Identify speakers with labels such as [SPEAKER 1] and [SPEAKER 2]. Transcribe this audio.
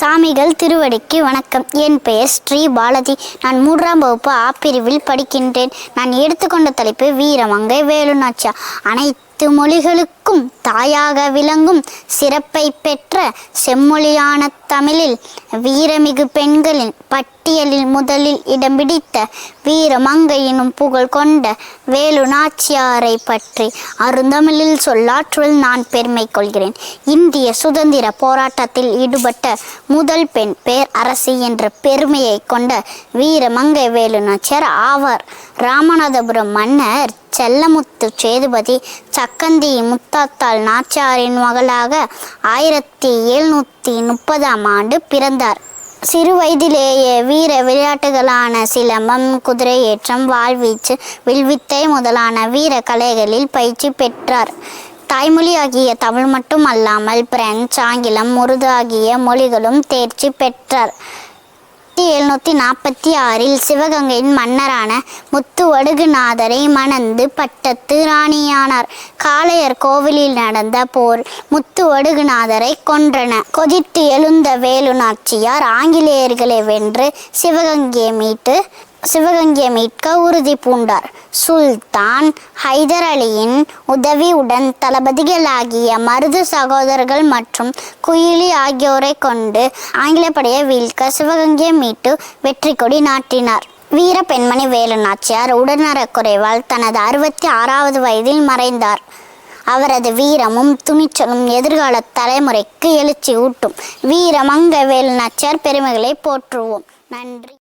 [SPEAKER 1] சாமிகள் திருவடிக்கு வணக்கம். என் பெயர் ஸ்ரீ பாலாஜி. நான் மூன்றாம் வகுப்பு ஆப்பிரிவில் படிக்கின்றேன். நான் எடுத்துக்கொண்ட தலைப்பு வீரமங்கை வேலுநாச்சியா அனைத்து மொழிகளுக்கும் தாயாக விளங்கும் சிறப்பை பெற்ற செம்மொழியான தமிழில் வீரமிகு பெண்களின் பட்டியலில் முதலில் இடம் பிடித்த வீரமங்கையினும் புகழ் கொண்ட வேலு நாச்சியாரை பற்றி அருந்தமிழில் சொல்லாற்றுவில் நான் பெருமை கொள்கிறேன். இந்திய சுதந்திர போராட்டத்தில் ஈடுபட்ட முதல் பெண் பேர் அரசி என்ற பெருமையை கொண்ட வீரமங்கை வேலு நாச்சியார் ஆவார். ராமநாதபுரம் மன்னர் செல்லமுத்து சேதுபதி சக்கந்தி முத்தாத்தாள் நாச்சியாரின் மகளாக ஆயிரத்தி எழுநூற்றி முப்பதாம் ஆண்டு பிறந்தார். சிறு வயதிலேயே வீர விளையாட்டுகளான சிலம்பம் குதிரையேற்றம் வாழ்வீச்சு வில்வித்தை முதலான வீர கலைகளில் பயிற்சி பெற்றார். தாய்மொழியாகிய தமிழ் மட்டும் அல்லாமல் பிரெஞ்சு ஆங்கிலம் உருது ஆகிய மொழிகளும் தேர்ச்சி பெற்றார். ஆயிரத்தி எழுநூற்றி நாற்பத்தி ஆறில் சிவகங்கையின் மன்னரான முத்துவடுகுநாதரை மணந்து பட்டத்து ராணியானார். காளையர் கோவிலில் நடந்த போர் முத்துவடுகுநாதரை கொன்றன. கொதித்து எழுந்த வேலு நாச்சியார் ஆங்கிலேயர்களை வென்று சிவகங்கையை மீட்டு சிவகங்கையை மீட்க உறுதி பூண்டார். சுல்தான் ஹைதர் அலியின் உதவியுடன் தளபதிகளாகிய மருது சகோதரர்கள் மற்றும் குயிலி ஆகியோரை கொண்டு ஆங்கில படையை வீழ்க்க சிவகங்கையை மீட்டு வெற்றி கொடி நாட்டினார். வீர பெண்மணி வேலு நாச்சியார் குறைவால் தனது அறுபத்தி ஆறாவது வயதில் மறைந்தார். அவரது வீரமும் துணிச்சலும் எதிர்கால தலைமுறைக்கு எழுச்சி ஊட்டும் வீரமங்க வேலு நாச்சியார் பெருமைகளை போற்றுவோம். நன்றி.